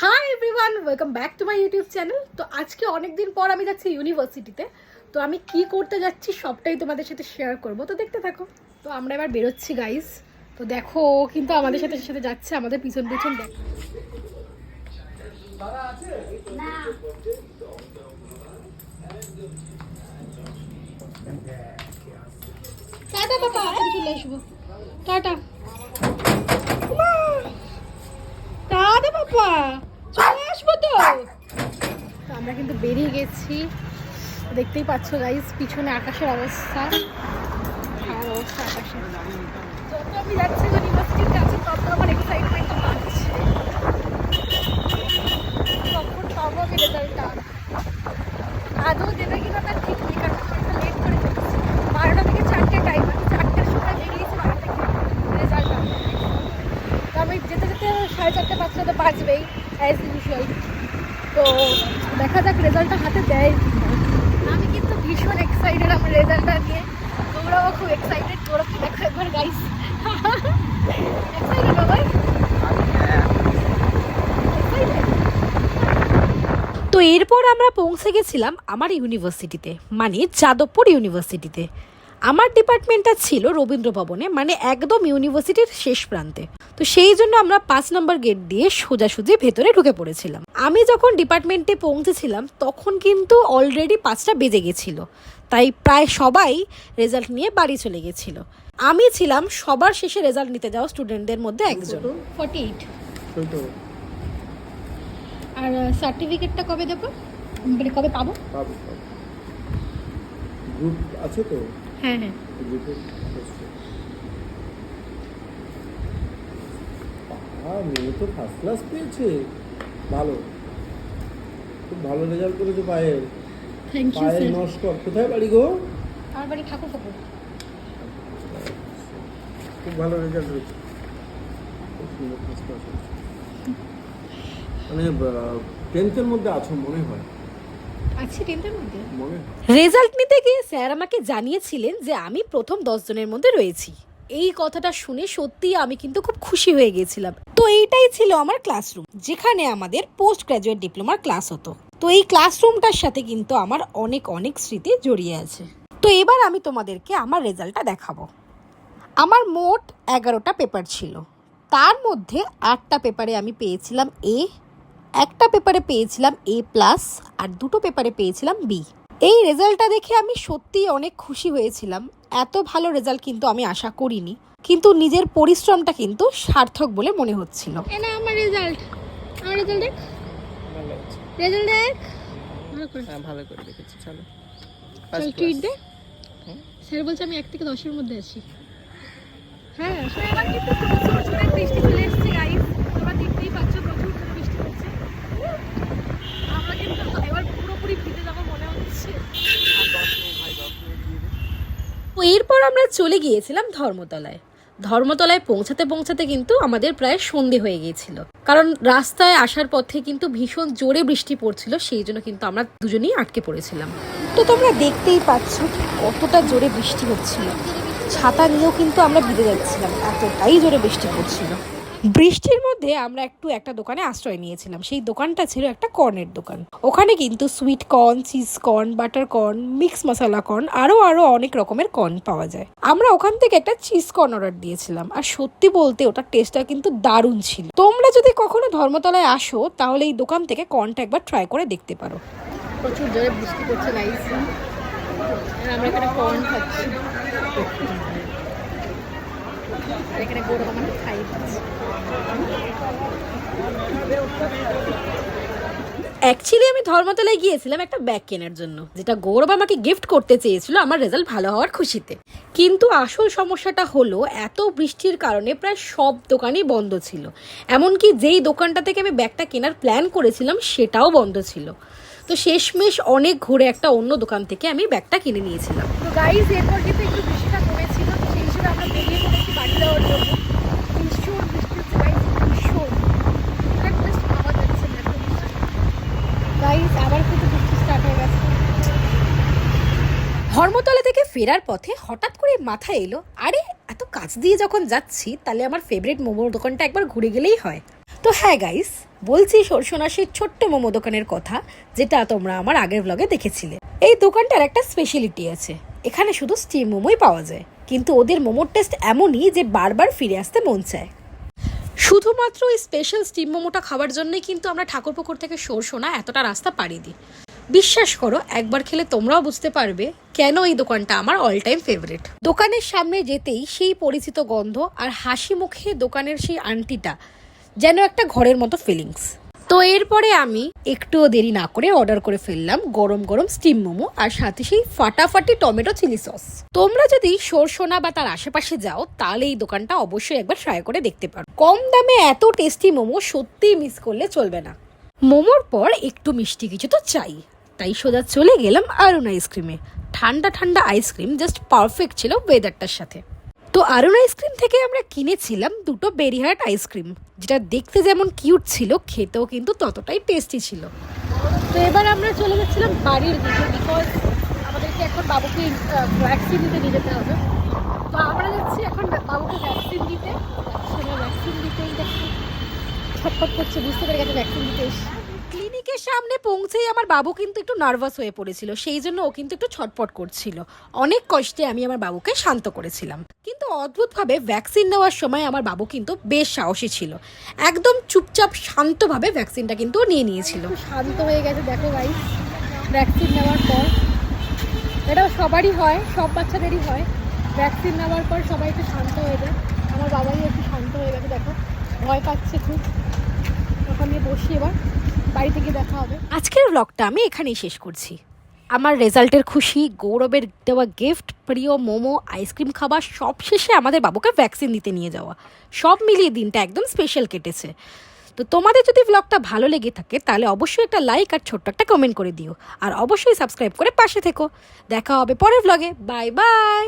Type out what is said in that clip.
Hi everyone welcome back to my YouTube channel তো আজকে অনেক দিন পর আমি যাচ্ছি ইউনিভার্সিটিতে তো আমি কি করতে যাচ্ছি সবটাই তোমাদের সাথে শেয়ার করব। তো দেখতে থাকো। তো আমরা এবার বেরোচ্ছি গাইস তো দেখো কিন্তু আমাদের সাথে সাথে যাচ্ছে। আমাদের পিছন পিছন দেখ। টাটা বাবা চলে আসব। টাটা! টাটা বাবা আমরা কিন্তু বেরিয়ে গেছি। দেখতেই পাচ্ছ গাইস পিছনে আকাশের অবস্থা। আর অবস্থা যত আমি তত আমার এক্সাইটমেন্ট রেজাল্টটা আদৌ তার ঠিক লেট বারোটা থেকে চারটে টাইম চারটের সময় বেরিয়েছি বারো থেকে রেজাল্ট তো আমি যেতে যেতে সাড়ে চারটে, পাঁচটা তো বাজবেই অ্যাজ তো দেখা যাক রেজাল্টটা হাতে দেয়। আমি কিন্তু ভীষণ এক্সাইটেড আমার রেজাল্টটা নিয়ে। তোমরাও খুব এক্সাইটেড তোরা কি দেখো একবার গাইস এক্সাইটেড বাবাই তো এরপর আমরা পৌঁছে গেছিলাম আমার ইউনিভার্সিটিতে মানে যাদবপুর ইউনিভার্সিটিতে আমার ডিপার্টমেন্টটা ছিল রবীন্দ্র ভবনে মানে একদম ইউনিভার্সিটির শেষ প্রান্তে। তো সেই জন্য আমরা পাঁচ নম্বর গেট দিয়ে সোজাসুজি ভেতরে ঢুকে পড়েছিলাম। আমি যখন ডিপার্টমেন্টে পৌঁছেছিলাম তখন কিন্তু অলরেডি পাঁচটা বেজে গেছিল। তাই প্রায় সবাই রেজাল্ট নিয়ে বাড়ি চলে গেছিল। আমি ছিলাম সবার শেষে রেজাল্ট নিতে যাওয়া স্টুডেন্টদের মধ্যে একজন। ফর্টি এইট আর সার্টিফিকেটটা কবে দেবো? মানে কবে পাবো? পাবো পাবো। গ্রুপ আছে তো? হ্যাঁ হ্যাঁ। মেয়ে তো ফার্স্ট ক্লাস পেয়েছে। ভালো। খুব ভালো রেজাল্ট করেছে পায়েল থ্যাংক ইউ পায়েল নস্কর কোথায় বাড়ি গো? আমার বাড়ি ঠাকুর খুব ভালো রেজাল্ট হয়েছে। খুব সুন্দর ফার্স্ট ক্লাস হয়েছে। মানে টেন্থের মধ্যে আছো মনে হয়। রেজাল্ট নিতে গিয়ে স্যার আমাকে জানিয়েছিলেন যে আমি প্রথম দশ জনের মধ্যে রয়েছি। এই কথাটা শুনে সত্যি আমি কিন্তু খুব খুশি হয়ে গেছিলাম। তো এইটাই ছিল আমার ক্লাসরুম যেখানে আমাদের পোস্ট গ্রাজুয়েট ডিপ্লোমার ক্লাস হতো। তো এই ক্লাসরুমটার সাথে কিন্তু আমার অনেক অনেক স্মৃতি জড়িয়ে আছে। তো এবার আমি তোমাদেরকে আমার রেজাল্টটা দেখাবো। আমার মোট এগারোটা পেপার ছিল। তার মধ্যে আটটা পেপারে আমি পেয়েছিলাম এ একটা পেপারে পেয়েছিলাম এ প্লাস আর দুটো পেপারে পেয়েছিলাম বি এই রেজাল্টটা দেখে আমি সত্যিই অনেক খুশি হয়েছিলাম। এত ভালো রেজাল্ট কিন্তু আমি আশা করিনি। কিন্তু নিজের পরিশ্রমটা কিন্তু সার্থক বলে মনে হচ্ছিল। না আমার রেজাল্ট। আমার রেজাল্ট দেখ। রেজাল্ট দেখ। ভালো করে। হ্যাঁ ভালো করে দেখেছি চলো। First টুইট দে। স্যার বলছে আমি এক থেকে দশের মধ্যে আছি। হ্যাঁ এবার কিন্তু প্রচুর জোরে বৃষ্টি চলে এসেছে গাইস তোমরা দেখতেই পাচ্ছ প্রচুর জোরে বৃষ্টি হচ্ছে আমরা কিন্তু এবার পুরোপুরি ভিজে যাব মনে হচ্ছে। তো এরপর আমরা চলে গিয়েছিলাম ধর্মতলায়। ধর্মতলায় পৌঁছাতে পৌঁছাতে কিন্তু আমাদের প্রায় সন্ধে হয়ে গিয়েছিল। কারণ রাস্তায় আসার পথে কিন্তু ভীষণ জোরে বৃষ্টি পড়ছিল সেই জন্য কিন্তু আমরা দুজনেই আটকে পড়েছিলাম। তো তোমরা দেখতেই পাচ্ছ কতটা জোরে বৃষ্টি হচ্ছিল। ছাতা নিয়েও কিন্তু আমরা ভিজে যাচ্ছিলাম এতটাই জোরে বৃষ্টি পড়ছিল। বৃষ্টির মধ্যে আমরা একটু একটা দোকানে আশ্রয় নিয়েছিলাম। সেই দোকানটা ছিল একটা কর্নের দোকান। ওখানে কিন্তু sweet corn cheese corn butter corn mix মশলা কর্ন আরও আরও অনেক রকমের কর্ন পাওয়া যায়। আমরা ওখান থেকে একটা চিজ কর্ন অর্ডার দিয়েছিলাম। আর সত্যি বলতে ওটার টেস্টটা কিন্তু দারুণ ছিল। তোমরা যদি কখনো ধর্মতলায় আসো, তাহলে এই দোকান থেকে কর্নটা একবার ট্রাই করে দেখতে পারো। প্রচুর জোরে বৃষ্টি পড়ছে গাইস আমরা এখানে কর্ন খাচ্ছি। আর এখানে দিচ্ছি। অ্যাকচুয়ালি আমি ধর্মতলায় গিয়েছিলাম একটা ব্যাগ কেনার জন্য যেটা গৌরব আমাকে গিফট করতে চেয়েছিল আমার রেজাল্ট ভালো হওয়ার খুশিতে। কিন্তু আসল সমস্যাটা হলো এত বৃষ্টির কারণে প্রায় সব দোকানই বন্ধ ছিল। এমনকি যেই দোকানটা থেকে আমি ব্যাগটা কেনার প্ল্যান করেছিলাম সেটাও বন্ধ ছিল। তো শেষমেশ অনেক ঘুরে একটা অন্য দোকান থেকে আমি ব্যাগটা কিনে নিয়েছিলাম। তো গাইস এরপর কিন্তু একটু বৃষ্টিটা কমেছিল সেই হিসেবে আমরা বেরিয়ে ধর্মতলা থেকে ফেরার পথে হঠাৎ করে মাথায় এলো, আরে, এত কাছ দিয়ে যখন যাচ্ছি, তাহলে আমার ফেভারিট মোমোর দোকানটা একবার ঘুরে গেলেই হয়। তো হ্যাঁ গাইস বলছি সরসোনা সেই ছোট্ট মোমো দোকানের কথা, যেটা তোমরা আমার আগের ব্লগে দেখেছিলে। এই দোকানটার একটা স্পেশালিটি আছে, এখানে শুধু স্টিম মোমোই পাওয়া যায়। কিন্তু ওদের মোমোর টেস্ট এমনই যে বারবার ফিরে আসতে মন চায়। শুধুমাত্র এই স্পেশাল স্টিম মোমোটা খাওয়ার জন্যই কিন্তু আমরা ঠাকুরপুকুর থেকে সরসোনা এতটা রাস্তা পাড়ি দিই। বিশ্বাস করো, একবার খেলে তোমরাও বুঝতে পারবে কেন এই দোকানটা আমার অল টাইম ফেভারিট দোকানের সামনে যেতেই সেই পরিচিত গন্ধ আর হাসি মুখে দোকানের সেই আন্টিটা যেন একটা ঘরের মতো ফিলিংস তো এরপরে আমি একটুও দেরি না করে অর্ডার করে ফেললাম গরম গরম স্টিম মোমো আর সাথে সেই ফাটাফাটি টমেটো চিলি সস তোমরা যদি সরসোনা বা তার আশেপাশে যাও, তাহলে এই দোকানটা অবশ্যই একবার ট্রাই করে দেখতে পারো। কম দামে এত টেস্টি মোমো সত্যিই মিস করলে চলবে না। মোমোর পর একটু মিষ্টি কিছু তো চাই। তাই সোজা চলে গেলাম আরুন আইসক্রিমে ঠান্ডা ঠান্ডা আইসক্রিম জাস্ট পারফেক্ট ছিল ওয়েদারটার সাথে। তো আরুন আইসক্রিম থেকে আমরা কিনেছিলাম দুটো বেরিহাট আইসক্রিম যেটা দেখতে যেমন কিউট ছিল, খেতেও কিন্তু ততটাই টেস্টি ছিল। তো এবার আমরা চলে যাচ্ছিলাম বাড়ির দিকে বিকজ আমাদেরকে এখন বাবুকে ভ্যাকসিন দিতে নিয়ে যেতে হবে। তো আমরা যাচ্ছি এখন বাবুকে ভ্যাকসিন দিতে। ভ্যাকসিন দিতেই দেখছি ছটফট করছে, বুঝতে পেরে গেছে ভ্যাকসিন দিতে এসে ক্লিনিকের সামনে পৌঁছেই আমার বাবু কিন্তু একটু নার্ভাস হয়ে পড়েছিল। সেই জন্য ও কিন্তু একটু ছটপট করছিল। অনেক কষ্টে আমি আমার বাবুকে শান্ত করেছিলাম। কিন্তু অদ্ভুতভাবে ভ্যাকসিন নেওয়ার সময় আমার বাবু কিন্তু বেশ সাহসী ছিল। একদম চুপচাপ শান্তভাবে ভ্যাকসিনটা কিন্তু নিয়ে নিয়েছিল। শান্ত হয়ে গেছে, দেখো ভাই ভ্যাকসিন নেওয়ার পর। এটা সবারই হয়, সব বাচ্চাদেরই হয়। ভ্যাকসিন নেওয়ার পর সবাই একটু শান্ত হয়ে যায়। আমার বাবাই একটু শান্ত হয়ে গেছে, দেখো। ভয় পাচ্ছে খুব। নিয়ে বসি এবার। বাড়ি থেকে দেখা হবে। আজকের ব্লগটা আমি এখানেই শেষ করছি। আমার রেজাল্টের খুশি, গৌরবের দেওয়া গিফট প্রিয় মোমো আইসক্রিম খাবার, সব শেষে আমাদের বাবুকে ভ্যাকসিন দিতে নিয়ে যাওয়া। সব মিলিয়ে দিনটা একদম স্পেশাল কেটেছে। তো তোমাদের যদি ব্লগটা ভালো লেগে থাকে, তাহলে অবশ্যই একটা লাইক আর ছোট্ট একটা কমেন্ট করে দিও। আর অবশ্যই সাবস্ক্রাইব করে পাশে থেকো। দেখা হবে পরের ব্লগে বাই বাই